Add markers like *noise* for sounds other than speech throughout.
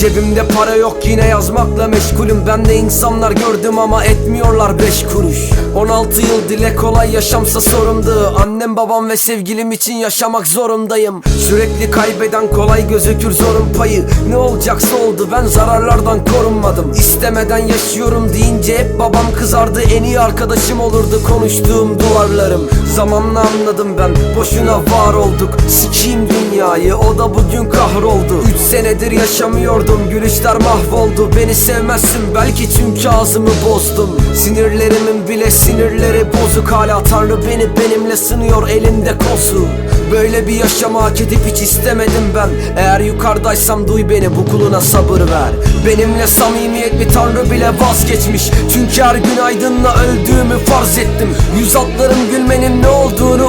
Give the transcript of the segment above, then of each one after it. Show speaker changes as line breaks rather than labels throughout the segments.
Cebimde para yok yine yazmakla meşgulüm. Ben de insanlar gördüm ama etmiyorlar beş kuruş. 16 yıl dile kolay yaşamsa sorumdu. Annem babam ve sevgilim için yaşamak zorundayım. Sürekli kaybeden kolay gözükür zorun payı. Ne olacaksa oldu ben zararlardan korunmadım. İstemeden yaşıyorum deyince hep babam kızardı. En iyi arkadaşım olurdu konuştuğum duvarlarım. Zamanla anladım ben boşuna var olduk. Sikiyim dünyayı o da bugün kahroldu. Üç senedir yaşamıyordum gülüşler mahvoldu. Beni sevmezsin belki çünkü ağzımı bozdum. Sinirlerimin bile sinirleri bozuk. Hala Tanrı beni benimle sınıyor elinde kozu Böyle bir yaşamı hak edip hiç istemedim ben. Eğer yukarıdaysam duy beni bu kuluna sabır ver. Benimle samimiyet bir tanrı bile vazgeçmiş. Çünkü her gün aydınla öldüğümü farz ettim. Yüz atlarım gülmenin ne olduğunu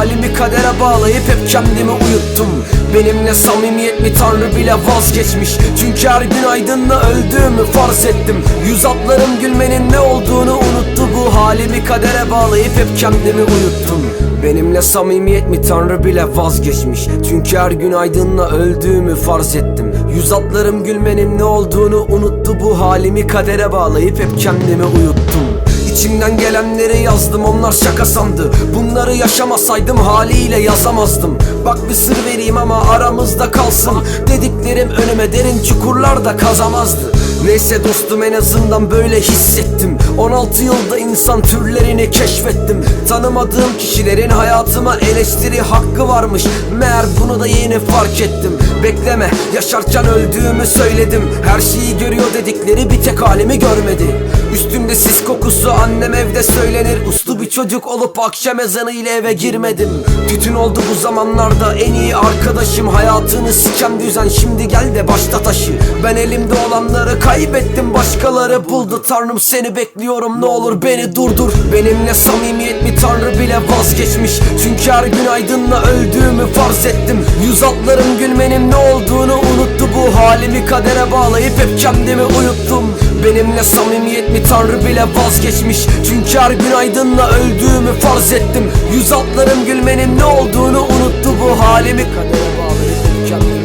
halimi kadere bağlayıp hep kendimi uyuttum. Benimle samimiyet bir tanrı bile vazgeçmiş. Çünkü her gün aydınla öldüğümü farz ettim. Yüz atlarım gülmenin ne olduğunu unuttu. Bu halimi kadere bağlayıp hep kendimi uyuttum. Benimle samimiyet mi tanrı bile vazgeçmiş. Çünkü her gün aydınla öldüğümü farz ettim. Yüz atlarım gülmenin ne olduğunu unuttu. Bu halimi kadere bağlayıp hep kendimi uyuttum İçimden gelenleri yazdım onlar şaka sandı. Bunları yaşamasaydım haliyle yazamazdım. Bak bir sır vereyim ama aramızda kalsın. Dediklerim önüme derin çukurlarda kazamazdı. Neyse dostum en azından böyle hissettim. 16 yılda insan türlerini keşfettim. Tanımadığım kişilerin hayatıma eleştiri hakkı varmış. Meğer bunu da yeni fark ettim. Bekleme yaşarken öldüğümü söyledim. Her şeyi görüyor dedikleri bir tek halimi görmedi Üstümde sis kokusu annem evde söylenir. Uslu bir çocuk olup akşam ezanı ile eve girmedim. Tütün oldu bu zamanlarda en iyi arkadaşım. Hayatını siken düzen şimdi gel de başta taşı. Ben elimde olanları kaybettim başkaları buldu. Tanrım seni bekliyorum ne olur beni durdur. Benimle samimiyet bir tanrı bile vazgeçmiş. Çünkü her gün aydınla öldüğümü farz ettim. Yüz atlarım gülmenin ne olduğunu unuttu. Bu halimi kadere bağlayıp hep kendimi uyuttum Benimle samimiyet mi tanrı bile vazgeçmiş. Çünkü her gün aydınla öldüğümü farz ettim. Yüz atlarım gülmenin ne olduğunu unuttu. Bu halimi kadere bağlayıp kendimi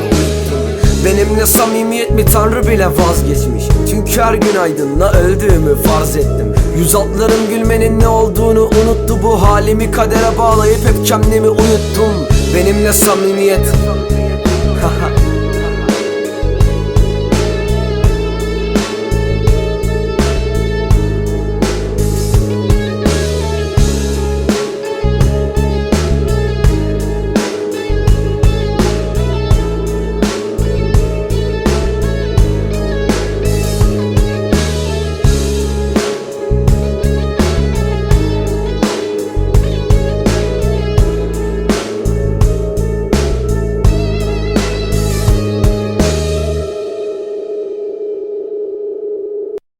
Benimle samimiyet mi tanrı bile vazgeçmiş. Çünkü her gün aydınla öldüğümü farz ettim. Yüz atlarım gülmenin ne olduğunu unuttu. Bu halimi kadere bağlayıp hep kendimi uyuttum. Benimle samimiyet *laughs*